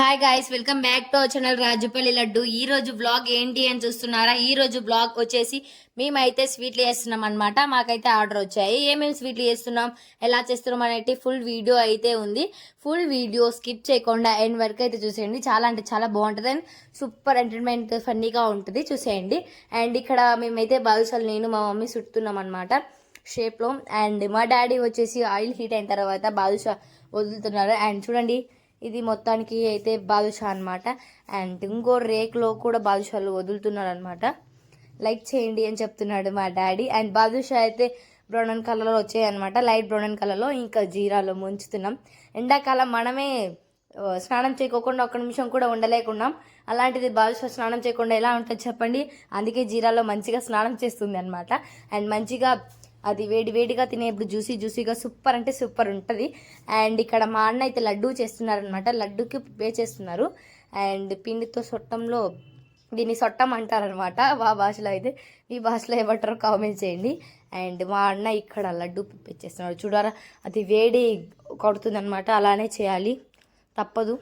Hi guys welcome back to channel Rajupalli Laddu ఈ రోజు blog ఏంటి అని చూస్తున్నారా? ఈ రోజు బ్లాగ్ వచ్చేసి మేమైతే స్వీట్లు చేస్తున్నాం అనమాట మాకైతే ఆర్డర్ వచ్చాయి. ఏమేమి స్వీట్లు చేస్తున్నాం? ఎలా చేస్తున్నాం అనేది ఫుల్ వీడియో అయితే ఉంది. ఫుల్ వీడియో స్కిప్ చేయకుండా ఎండ్ వరకు అయితే చూసేయండి. చాలా అంటే చాలా బాగుంటుంది అండ్ సూపర్ ఎంటర్టైన్మెంట్ ఫన్నీగా ఉంటుంది. చూసేయండి. అండ్ ఇక్కడ మేమైతే బాదుషాలు నేను మా మమ్మీ చుట్టుతున్నాం అనమాట షేప్లో అండ్ మా డాడీ వచ్చేసి ఆయిల్ హీట్ అయిన తర్వాత బాదుషా వదులుతున్నారు. అండ్ చూడండి ఇది మొత్తానికి అయితే బాదుషా అనమాట అండ్ ఇంకో రేక్లో కూడా బాదుషాలు వదులుతున్నారు అనమాట లైక్ చేయండి అని చెప్తున్నాడు మా డాడీ. అండ్ బాదుషా అయితే బ్రౌన్ కలర్లో వచ్చాయి అనమాట లైట్ బ్రౌన్ కలర్లో ఇంకా జీరాలో ముంచుతున్నాం. ఎండాకాలం మనమే స్నానం చేయకోకుండా ఒక్క నిమిషం కూడా ఉండలేకున్నాం. అలాంటిది బాదుషా స్నానం చేయకుండా ఎలా ఉంటుంది చెప్పండి? అందుకే జీరాలో మంచిగా స్నానం చేస్తుంది అనమాట అండ్ మంచిగా అది వేడి వేడిగా తినేప్పుడు జ్యూసీ జ్యూసీగా సూపర్ అంటే సూపర్ ఉంటుంది. అండ్ ఇక్కడ మా అన్న అయితే లడ్డూ చేస్తున్నారనమాట లడ్డూకి ప్రిపేర్ చేస్తున్నారు. అండ్ పిండితో సొట్టంలో దీన్ని సొట్టం అంటారనమాట మా భాషలో అయితే మీ భాషలో ఏమంటారో కామెంట్ చేయండి. అండ్ మా అన్న ఇక్కడ లడ్డు ప్రిపేర్ చేస్తున్నాడు చూడారా? అది వేడి కొడుతుందనమాట అలానే చేయాలి. తప్పదు.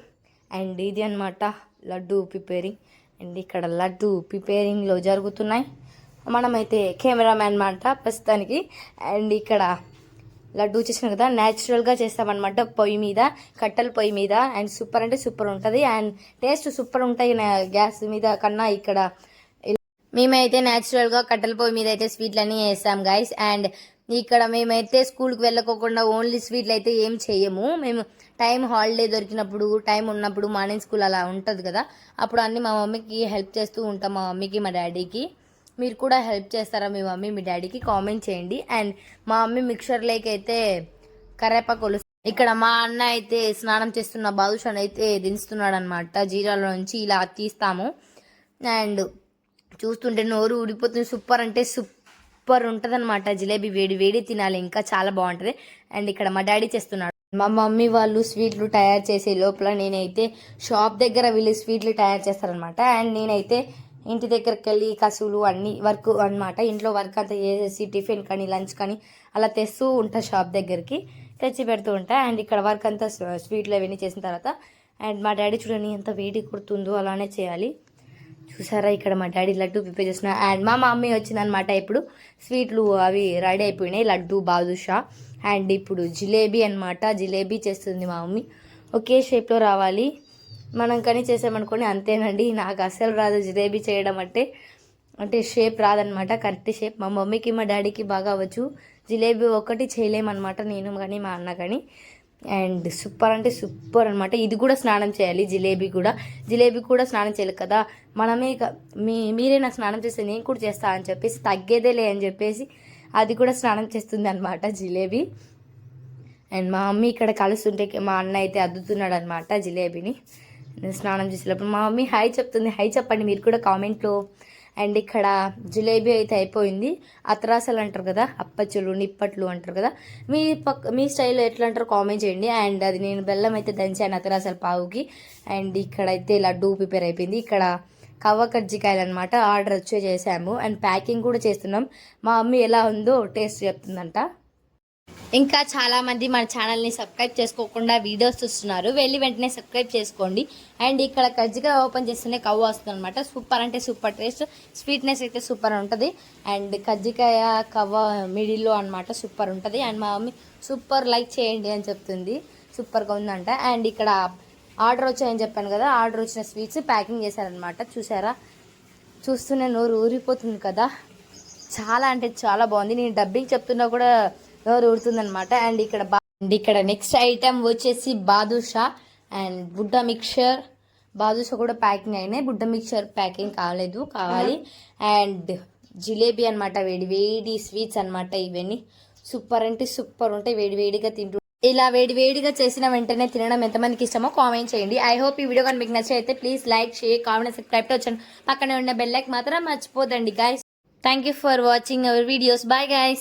అండ్ ఇది అన్నమాట లడ్డు ప్రిపేరింగ్. అండ్ ఇక్కడ లడ్డు ప్రిపేరింగ్లో జరుగుతున్నాయి. మనమైతే కెమెరామ్యాన్ అనమాట ప్రస్తుతానికి. అండ్ ఇక్కడ లడ్డు చేసినాం కదా న్యాచురల్గా చేస్తామన్నమాట పొయ్యి మీద కట్టెల పొయ్యి మీద. అండ్ సూపర్ అంటే సూపర్ ఉంటుంది. అండ్ టేస్ట్ సూపర్ ఉంటాయి నా- గ్యాస్ మీద కన్నా ఇక్కడ. మేమైతే న్యాచురల్గా కట్టెల పొయ్యి మీద అయితే స్వీట్లన్నీ వేస్తాం గాయస్ అండ్ ఇక్కడ మేమైతే స్కూల్కి వెళ్ళకోకుండా ఓన్లీ స్వీట్లు అయితే ఏం చేయము మేము టైం హాలిడే దొరికినప్పుడు టైం ఉన్నప్పుడు మార్నింగ్ స్కూల్ అలా ఉంటుంది కదా. అప్పుడు అన్నీ మా మమ్మీకి హెల్ప్ చేస్తూ ఉంటాం మా మమ్మీకి మా డాడీకి. మీరు కూడా హెల్ప్ చేస్తారా మీ మమ్మీ? మీ డాడీకి కామెంట్ చేయండి. అండ్ మా మమ్మీ మిక్సర్ అయితే కరేపాకు ఇక్కడ మా అన్న అయితే స్నానం చేస్తున్న బాదుషాన్ అయితే దించుతున్నాడు అనమాట జీరాలో నుంచి ఇలా తీస్తాము. అండ్ చూస్తుంటే నోరు ఊడిపోతుంది. సూపర్ అంటే సూపర్ ఉంటుంది అనమాట జిలేబీ వేడి వేడి తినాలి. ఇంకా చాలా బాగుంటుంది. అండ్ ఇక్కడ మా డాడీ చేస్తున్నాడు. మా మమ్మీ వాళ్ళు స్వీట్లు తయారు చేసే లోపల నేనైతే షాప్ దగ్గర వీళ్ళు స్వీట్లు తయారు చేస్తారనమాట అండ్ నేనైతే ఇంటి దగ్గరికి వెళ్ళి కసువులు అన్ని వర్క్ అన్నమాట. ఇంట్లో వర్క్ అంతా చేసేసి టిఫిన్ కానీ లంచ్ కానీ అలా తెస్తూ ఉంటా షాప్ దగ్గరికి. తెచ్చి పెడుతూ ఉంటా. అండ్ ఇక్కడ వర్క్ అంతా స్వీట్లు అవన్నీ చేసిన తర్వాత అండ్ మా డాడీ చూడండి ఎంత వేడి కుడుతుందో అలానే చేయాలి. చూసారా ఇక్కడ మా డాడీ లడ్డు ప్రిపేర్ చేసిన అండ్ మా మమ్మీ వచ్చిందనమాట ఇప్పుడు. స్వీట్లు అవి రెడీ అయిపోయినాయి. లడ్డు బాదుషా అండ్ ఇప్పుడు జిలేబీ అన్నమాట. జిలేబీ చేస్తుంది మా మమ్మీ. ఒకే షేప్లో రావాలి. మనం కానీ చేసామనుకోండి అంతేనండి. నాకు అస్సలు రాదు. జిలేబీ చేయడం అంటే అంటే షేప్ రాదనమాట. Correct shape. మా మమ్మీకి మా డాడీకి బాగా అవ్వచ్చు. జిలేబీ ఒకటి చేయలేమన్నమాట నేను కానీ మా అన్న కానీ అండ్ సూపర్ అంటే సూపర్ అనమాట. ఇది కూడా స్నానం చేయాలి జిలేబీ కూడా. జిలేబీ కూడా స్నానం చేయాలి కదా. మనమే మీ మీరే నాకు స్నానం చేస్తే నేను కూడా చేస్తా అని చెప్పేసి తగ్గేదేలే అని చెప్పేసి అది కూడా స్నానం చేస్తుంది అనమాట జిలేబీ. అండ్ మా మమ్మీ ఇక్కడ కలుస్తుంటే మా అన్న అయితే అద్దుతున్నాడు అనమాట జిలేబీని. స్నానం చేసేటప్పుడు మా మమ్మీ హై చెప్తుంది. హై చెప్పండి మీరు కూడా కామెంట్లో. అండ్ ఇక్కడ జిలేబీ అయితే అయిపోయింది. అత్రాసలు అంటారు కదా అప్పచ్చులు నిప్పట్లు అంటారు కదా. మీ పక్క మీ స్టైల్లో ఎట్లా అంటారు కామెంట్ చేయండి. అండ్ అది నేను బెల్లం అయితే దంచాను అత్రాసల పావుకి. అండ్ ఇక్కడైతే లడ్డు ప్రిపేర్ అయిపోయింది. ఇక్కడ కవ్వ కజ్జికాయలు అనమాట ఆర్డర్ వచ్చే చేసాము అండ్ ప్యాకింగ్ కూడా చేస్తున్నాం. మా మమ్మీ ఎలా ఉందో టేస్ట్ చెప్తుందంట. ఇంకా చాలామంది మన ఛానల్ని సబ్స్క్రైబ్ చేసుకోకుండా వీడియోస్ చూస్తున్నారు. వెళ్ళి వెంటనే సబ్స్క్రైబ్ చేసుకోండి. అండ్ ఇక్కడ కజ్జిగా ఓపెన్ చేస్తేనే కవ్వ వస్తుంది అనమాట సూపర్ అంటే సూపర్ టేస్ట్. స్వీట్నెస్ అయితే సూపర్ ఉంటుంది. అండ్ కజ్జికాయ కవ్వ మిడిల్లో అనమాట సూపర్ ఉంటుంది. అండ్ మా మమ్మీ సూపర్ లైక్ చేయండి అని చెప్తుంది. సూపర్గా ఉందంట. అండ్ ఇక్కడ ఆర్డర్ వచ్చాయని చెప్పాను కదా ఆర్డర్ వచ్చిన స్వీట్స్ ప్యాకింగ్ చేశారనమాట చూసారా? చూస్తూనే నోరు ఊరిపోతుంది కదా. చాలా అంటే చాలా బాగుంది. నేను డబ్బింగ్ చెప్తున్నా కూడా నోరు అండ్ ఇక్కడ అండ్ ఇక్కడ నెక్స్ట్ ఐటమ్ వచ్చేసి బాదుషా అండ్ బుడ్డ మిక్చర్ బాదుషా కూడా ప్యాకింగ్ అయినాయి. బుడ్డ మిక్చర్ ప్యాకింగ్ కాలేదు కావాలి. అండ్ జిలేబీ అన్నమాట వేడి వేడి స్వీట్స్ అన్నమాట ఇవన్నీ. సూపర్ అంటే సూపర్ ఉంటాయి వేడి వేడిగా తింటూ. ఇలా వేడి వేడిగా చేసిన వెంటనే తినడం ఎంతమందికి ఇష్టమో కామెంట్ చేయండి. ఐ హోప్ ఈ వీడియో కానీ మీకు నచ్చితే please like share comment subscribe వచ్చాను పక్కనే ఉన్న బెల్ లైక్ మాత్రం మర్చిపోదండి guys thank you for watching our videos bye guys